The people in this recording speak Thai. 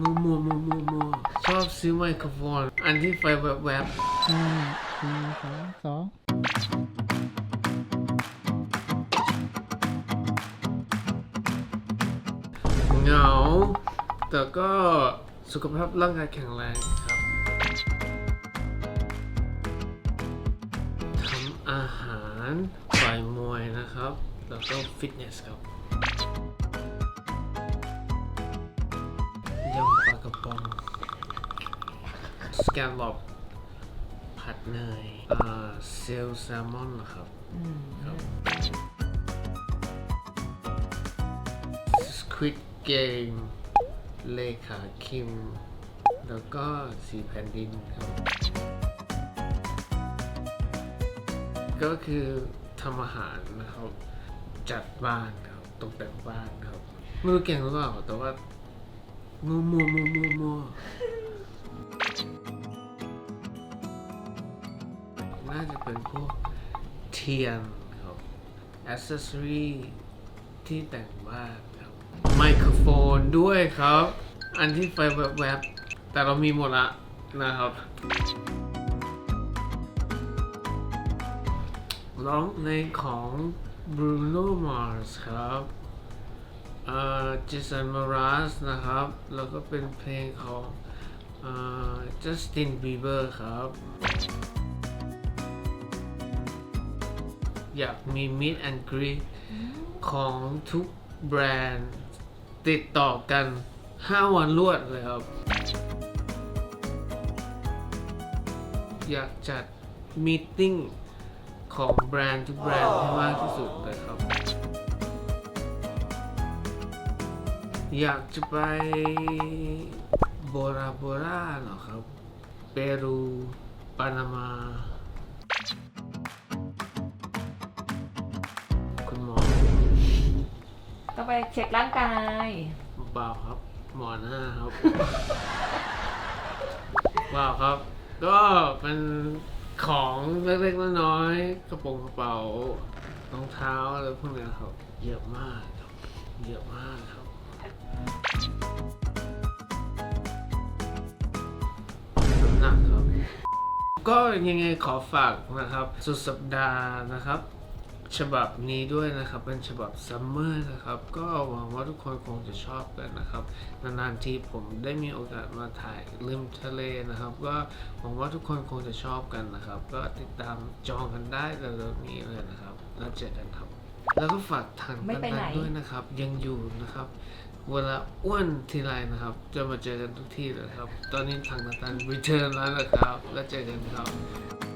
มัวมัวมัวมัวมัวชอบซื้อไมโครโฟน อันที่ไฟแวบแวบห้าสี่สามสองๆเหงา แต่ก็สุขภาพร่างกายแข็งแรงครับทำอาหารต่อยมวยนะครับ แล้วก็ฟิตเนสครับ สแกนลอบผัดเนยอ่าเซลแซลมอนนะครับครับ Squid Game เลขาคิม แล้วก็สีแผ่นดินครับ ก็คือทำอาหารนะครับ จัดบ้านครับตกแต่งบ้านครับไม่รู้เก่งหรือเปล่าแต่ว่ามัวมัวมัวมัวมัว เป็นพวกเทียนครับอ c เซสซอรีที่แต่งบ้านครับไมโครโฟนด้วยครับ อันที่ไฟแวบๆแต่เรามีหมดละนะครับร้องในของ Bruno Mars ครับเอ่อ Jason Mraz นะครับ แล้วก็เป็นเพลงของเอ่อ Justin Bieber ครับ อยากมี Meet and Greet ของทุกแบรนด์ ติดต่อกัน 5 วันรวดเลยครับ อยากจัดมีตติ้งของแบรนด์ทุกแบรนด์ให้มากที่สุดเลยครับ อยากจะไปโบราโบราเหรอครับ เปรูปานามา ต้องไปเช็คร่างกาย เปล่าครับ หมอหน้าครับ เปล่าครับ ก็เป็นของเล็กๆน้อยๆกระโปรงกระเป๋ารองเท้าอะไรพวกเนี้ยครับเยอะมากครับเยอะมากครับ น้ำหนักครับ ก็ยังไงขอฝากนะครับ สุดสัปดาห์นะครับ ฉบับนี้ด้วยนะครับ เป็นฉบับซัมเมอร์นะครับ ก็หวังว่าทุกคนคงจะชอบกันนะครับ นานๆทีผมได้มีโอกาสมาถ่ายริมทะเลนะครับ ก็หวังว่าทุกคนคงจะชอบกันนะครับ ก็ติดตามจองกันได้เร็วๆนี้เลยนะครับ แล้วเจอกันครับ แล้วก็ฝากทางไม่ไปไหน ๆด้วยนะครับ ยังอยู่นะครับ เวลาอ้วนทีไรนะครับ จะมาเจอกันทุกที่เลยครับ ตอนนี้ทางนัตันรีเทิร์นแล้วนะครับ แล้วเจอกันครับ